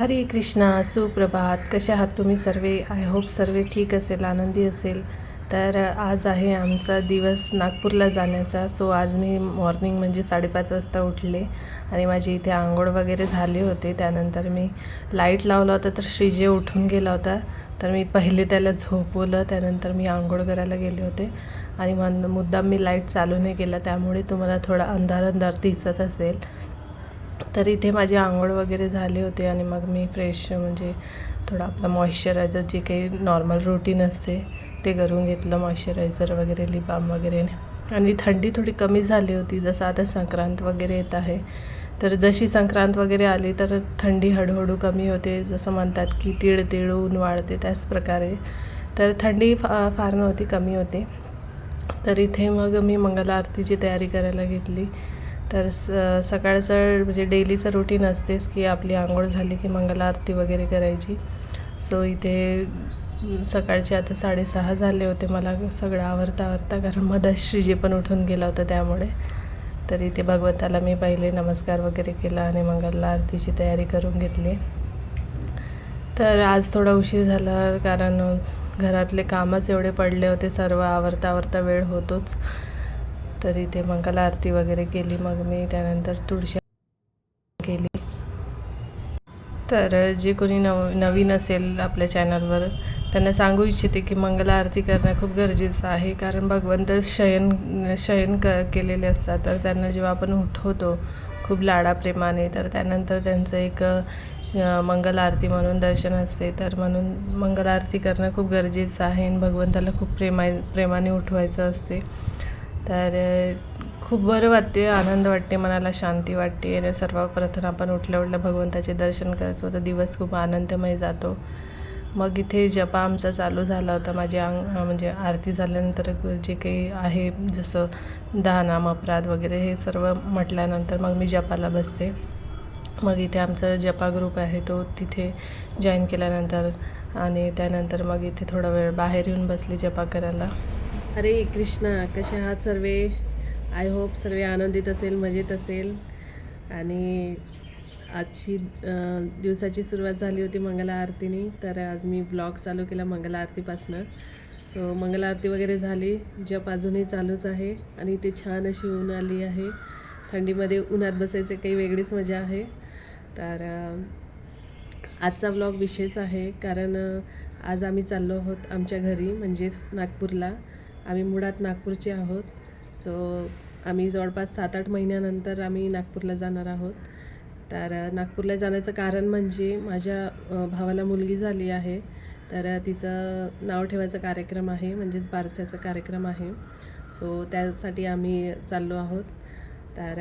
हरे कृष्णा सुप्रभात. कसे आहात तुम्ही सर्वे? आय होप सर्वे ठीक असेल आनंदी असेल. तर आज आहे आमचा दिवस नागपूरला जाण्याचा. सो आज मी मॉर्निंग म्हणजे साडेपाच वाजता उठले आणि माझी इथे आंघोळ वगैरे झाले होते. त्यानंतर मी लाइट लावला होता तर श्रीजे उठून गेला होता. तर मी पहिले त्याला झोपवलं त्यानंतर मी आंघोळ करायला गेले होते. आणि मन मुद्दाम मी लाइट चालू नाही केला त्यामुळे तुम्हाला थोडा अंधार अंधार दिसत असेल. तर इथे माझी आंघोळ वगैरे झाली होती आणि मग मी फ्रेश म्हणजे थोडं आपलं मॉइश्चरायझर जे काही नॉर्मल रुटीन असते ते करून घेतलं मॉइश्चरायझर वगैरे लिबाम वगैरे. आणि थंडी थोडी कमी झाली होती जसं आता संक्रांत वगैरे येत आहे. तर जशी संक्रांत वगैरे आली तर थंडी हळूहळू कमी होते जसं म्हणतात की तीळ तीळ ऊन वाढते त्याच प्रकारे. तर थंडी फा फार नव्हती कमी होते. तर इथे मग मी मंगल आरतीची तयारी करायला घेतली. तर स सकाळचं म्हणजे डेलीचं रुटीन असतेच की आपली आंघोळ झाली की मंगल आरती वगैरे करायची. सो इथे सकाळचे आता साडेसहा झाले होते मला सगळं आवरता आवरता कारण मधात श्रीजी पण उठून गेला होता त्यामुळे. तर इथे भगवंताला मी पहिले नमस्कार वगैरे केला आणि मंगल आरतीची तयारी करून घेतली. तर आज थोडा उशीर झाला कारण घरातले कामच एवढे पडले होते सर्व आवरता आवरता वेळ होतोच. तर इथे मंगल आरती वगैरे केली. मग मी त्यानंतर तुळशी केली. तर जे कोणी नव नवीन असेल आपल्या चॅनलवर त्यांना सांगू इच्छिते की मंगल आरती करणं खूप गरजेचं आहे. कारण भगवंत शयन शयन क केलेले असतात. तर त्यांना जेव्हा आपण उठवतो खूप लाडाप्रेमाने तर त्यानंतर त्यांचं एक मंगल आरती म्हणून दर्शन असते. तर म्हणून मंगल आरती करणं खूप गरजेचं आहे. आणि भगवंताला खूप प्रेमा प्रेमाने उठवायचं असते. तर खूप बरं वाटते आनंद वाटते मनाला शांती वाटते आणि सर्वप्रथम आपण उठल्या उठल्या भगवंताचे दर्शन करतो तर दिवस खूप आनंदमय जातो. मग इथे जपा आमचा चालू झाला होता. माझी अंग म्हणजे आरती झाल्यानंतर जे काही आहे जसं दानाम अपराध वगैरे हे सर्व म्हटल्यानंतर मग मी जपाला बसते. मग इथे आमचा जपा ग्रुप आहे. तो तिथे जॉईन केल्यानंतर आणि त्यानंतर मग इथे थोडा वेळ बाहेर येऊन बसली जपा करायला. अरे कृष्णा कसे आहात सर्वे? आय होप सर्व आनंदित असेल मजेत असेल. आणि आजची दिवसाची सुरुवात झाली होती मंगला आरतीने. तर आज मी ब्लॉग चालू केला मंगला आरतीपासनं. सो मंगल आरती वगैरे झाली. जप अजूनही चालूच आहे. आणि ते छान अशी ऊन आली आहे. थंडीमध्ये उन्हात बसायचे काही वेगळीच मजा आहे. तर आजचा ब्लॉग विशेष आहे. कारण आज आम्ही चाललो आहोत आमच्या घरी म्हणजेच नागपूरला. आम्ही मुळात नागपूरचे आहोत. सो आम्ही जवळपास सात आठ महिन्यानंतर आम्ही नागपूरला जाणार आहोत. तर नागपूरला जाण्याचं कारण म्हणजे माझ्या भावाला मुलगी झाली आहे. तर तिचं नाव ठेवायचा कार्यक्रम आहे म्हणजेच बारसाचा कार्यक्रम आहे. सो त्यासाठी आम्ही चाललो आहोत. तर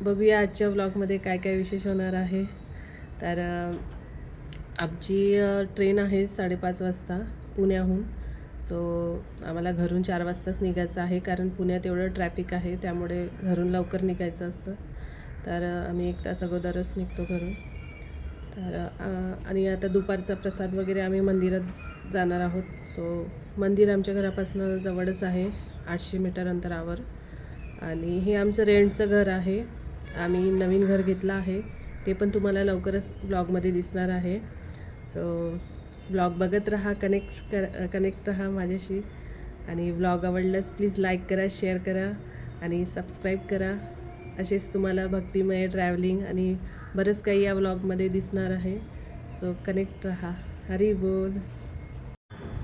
बघूया आजच्या ब्लॉगमध्ये काय काय विशेष होणार आहे. तर आमची ट्रेन आहे साडेपाच वाजता पुण्याहून. सो आम्हाला घरून चार वाजताच निघायचं आहे कारण पुण्यात एवढं ट्रॅफिक आहे त्यामुळे घरून लवकर निघायचं असतं. तर आम्ही एक तास अगोदरच निघतो घरून. तर आणि आता दुपारचा प्रसाद वगैरे आम्ही मंदिरात जाणार आहोत. सो मंदिर आमच्या घरापासून जवळच आहे आठशे मीटर अंतरावर. आणि हे आमचं रेंटचं घर आहे. आम्ही नवीन घर घेतलं आहे. ते पण तुम्हाला लवकरच ब्लॉगमध्ये दिसणार आहे. सो ब्लॉग बघत राहा कनेक्ट कर कनेक्ट राहा माझ्याशी. आणि ब्लॉग आवडल्यास प्लीज लाईक करा शेअर करा आणि सबस्क्राईब करा. असेच तुम्हाला भक्तिमय ट्रॅव्हलिंग आणि बरंच काही या ब्लॉगमध्ये दिसणार आहे. सो कनेक्ट राहा. हरी बोल.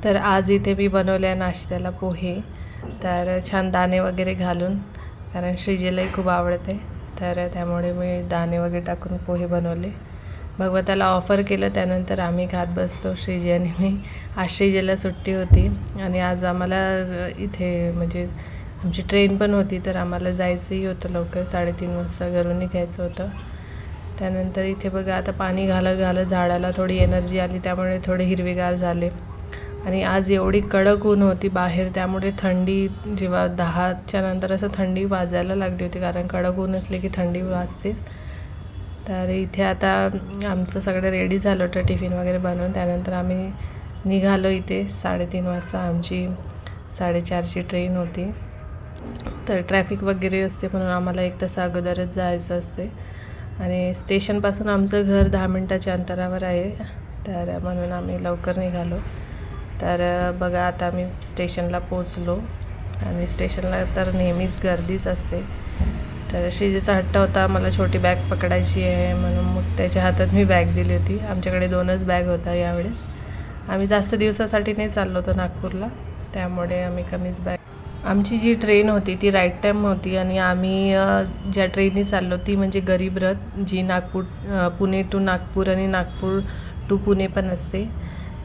तर आज इथे मी बनवल्या नाश्त्याला पोहे. तर छान दाणे वगैरे घालून कारण श्रीजेलाही खूप आवडते. तर त्यामुळे मी दाणे वगैरे टाकून पोहे बनवले. भगवताला ऑफर केलं त्यानंतर आम्ही खात बसलो श्रीजी आणि मी. आज सुट्टी होती आणि आज आम्हाला इथे म्हणजे आमची ट्रेन पण होती तर आम्हाला जायचंही होतं लवकर. साडेतीन वाजता घरून निघायचं होतं. त्यानंतर इथे बघा आता पाणी घालत घालत झाडाला थोडी एनर्जी आली त्यामुळे थोडे हिरवेगार झाले. आणि आज एवढी कडक ऊन होती बाहेर त्यामुळे थंडी जेव्हा दहाच्या नंतर असं थंडी वाजायला लागली होती कारण कडक ऊन असले की थंडी वाजतेच. तर इथे आता आमचं सगळं रेडी झालं होतं टिफिन वगैरे बनवून. त्यानंतर आम्ही निघालो इथे. साडेतीन वाजता आमची साडेचारची ट्रेन होती. तर ट्रॅफिक वगैरे असते म्हणून आम्हाला एक तास अगोदरच जायचं असते. आणि स्टेशनपासून आमचं घर दहा मिनटाच्या अंतरावर आहे. तर म्हणून आम्ही लवकर निघालो. तर बघा आता आम्ही स्टेशनला पोचलो आणि स्टेशनला तर नेहमीच गर्दीच असते. तर श्रीजीचा हट्ट होता मला छोटी बॅग पकडायची आहे म्हणून मग त्याच्या हातात मी बॅग दिली होती. आमच्याकडे दोनच बॅग होता यावेळेस. आम्ही जास्त दिवसासाठी नाही चाललो होतो नागपूरला त्यामुळे आम्ही कमीच बॅग आमची जी ट्रेन होती ती राईट टाईम होती आणि आम्ही ज्या ट्रेननी चाललो ती म्हणजे गरीब रथ जी नागपूर पुणे टू नागपूर आणि नागपूर टू पुणे पण असते.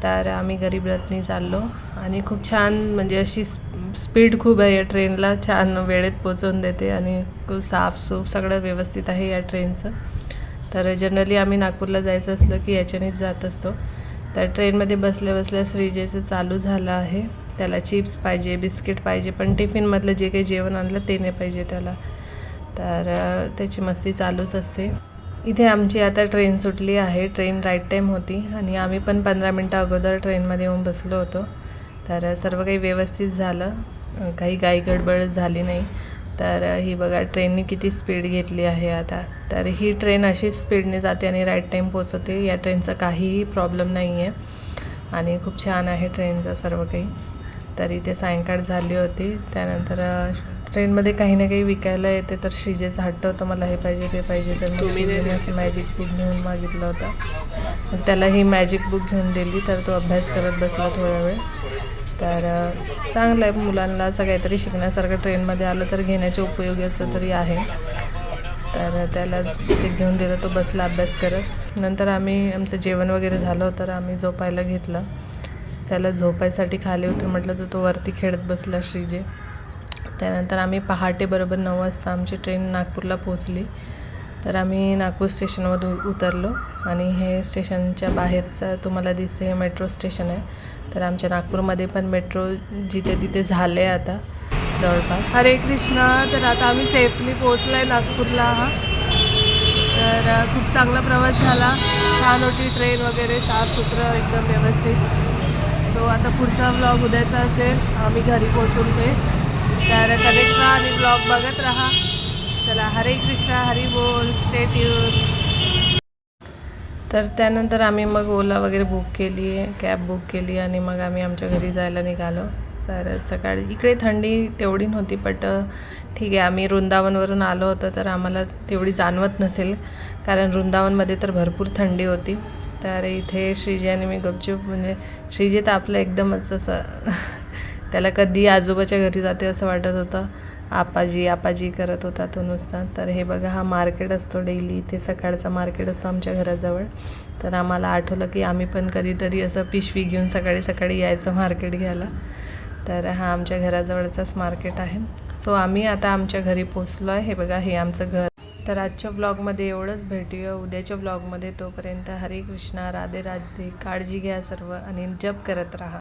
तर आम्ही गरीबरथनी चाललो. आणि खूप छान म्हणजे अशी स्पीड खूप आहे या ट्रेनला. छान वेळेत पोचवून देते आणि खूप साफसूफ सगळं व्यवस्थित आहे या ट्रेनचं. तर जनरली आम्ही नागपूरला जायचं असलं की याच्यानेच जात असतो. तर ट्रेनमध्ये बसल्या बसल्या श्रीजेचं चालू झालं आहे. त्याला चिप्स पाहिजे बिस्किट पाहिजे पण टिफिनमधलं जे काही जेवण आणलं ते नाही पाहिजे त्याला. तर त्याची मस्ती चालूच असते. इथे आमची आता ट्रेन सुटली आहे. ट्रेन राईट टाईम होती आणि आम्ही पण पंधरा मिनटं अगोदर ट्रेनमध्ये येऊन बसलो होतो. तर सर्व काही व्यवस्थित झालं. काही गाई गडबड झाली नाही. तर ही बघा ट्रेननी किती स्पीड घेतली आहे आता. तर ही ट्रेन अशीच स्पीडने जाते आणि राईट टाईम पोचवते या ट्रेनचा काहीही प्रॉब्लेम नाही आहे आणि खूप छान आहे ट्रेनचा सर्व काही. तर इथे सायंकाळ झाली होती. त्यानंतर ट्रेनमध्ये काही ना काही विकायला येते तर श्रीजेचा हट्ट होतं मला हे पाहिजे ते पाहिजे तर श्रीजेने असं मॅजिक बुक घेऊन मागितलं होतं. त्याला ही मॅजिक बुक घेऊन दिली तर तो अभ्यास करत बसला थोडा वेळ. तर चांगलं आहे मुलांना असं काहीतरी शिकण्यासारखं ट्रेनमध्ये आलं तर घेण्याच्या उपयोगाचं तरी आहे. तर त्याला ते घेऊन दिलं तो बसला अभ्यास करत. नंतर आम्ही आमचं जेवण वगैरे झालं होतं तर आम्ही झोपायला घेतलं. त्याला झोपायसाठी खाली होतं म्हटलं तर तो वरती खेळत बसला श्रीजे. त्यानंतर आम्ही पहाटे बरोबर नऊ वाजता आमची ट्रेन नागपूरला पोचली तर आम्ही नागपूर स्टेशनवर उ- उतरलो आणि हे स्टेशनच्या बाहेरचं तुम्हाला दिसते हे मेट्रो स्टेशन आहे. तर आमच्या नागपूरमध्ये पण मेट्रो जिथे तिथे झाले आता जवळपास. हरे कृष्णा. तर आता आम्ही सेफली पोचलो आहे नागपूरला हा. तर खूप चांगला प्रवास झाला. छान होती ट्रेन वगैरे साफसुथरं एकदम व्यवस्थित. सो आता पुढचा ब्लॉग उद्याचा असेल. आम्ही घरी पोचून ते तर कनेक्ट राहा आणि ब्लॉग बघत राहा. चला हरे कृष्णा हरी बोल स्टे ट्यून तर त्यानंतर आम्ही मग ओला वगैरे बुक केली आहे कॅब बुक केली आणि मग आम्ही आमच्या घरी जायला निघालो. तर सकाळी इकडे थंडी तेवढी नव्हती बट ठीक आहे आम्ही वृंदावनवरून आलो होतो तर आम्हाला तेवढी जाणवत नसेल. कारण वृंदावनमध्ये तर भरपूर थंडी होती. तर इथे श्रीजी आणि मी गपचूप म्हणजे श्रीजी तर आपलं एकदमच असं त्याला कधी आजोबाच्या घरी जाते असं वाटत होतं. आपाजी आपाजी करत होता तो नुसता. तर हे बघा हा मार्केट असतो डेली. इथे सकाळचा मार्केट असतो आमच्या घराजवळ. तर आम्हाला आठवलं की आम्ही पण कधीतरी असं पिशवी घेऊन सकाळी सकाळी यायचं मार्केट घ्यायला. तर हा आमच्या घराजवळचाच मार्केट आहे. सो आम्ही आता आमच्या घरी पोचलो आहे हे बघा हे आमचं घर. तर आजच्या ब्लॉगमध्ये एवढंच भेटूया. उद्याच्या ब्लॉगमध्ये तोपर्यंत हरे कृष्णा राधे राधे. काळजी घ्या सर्व आणि जप करत राहा.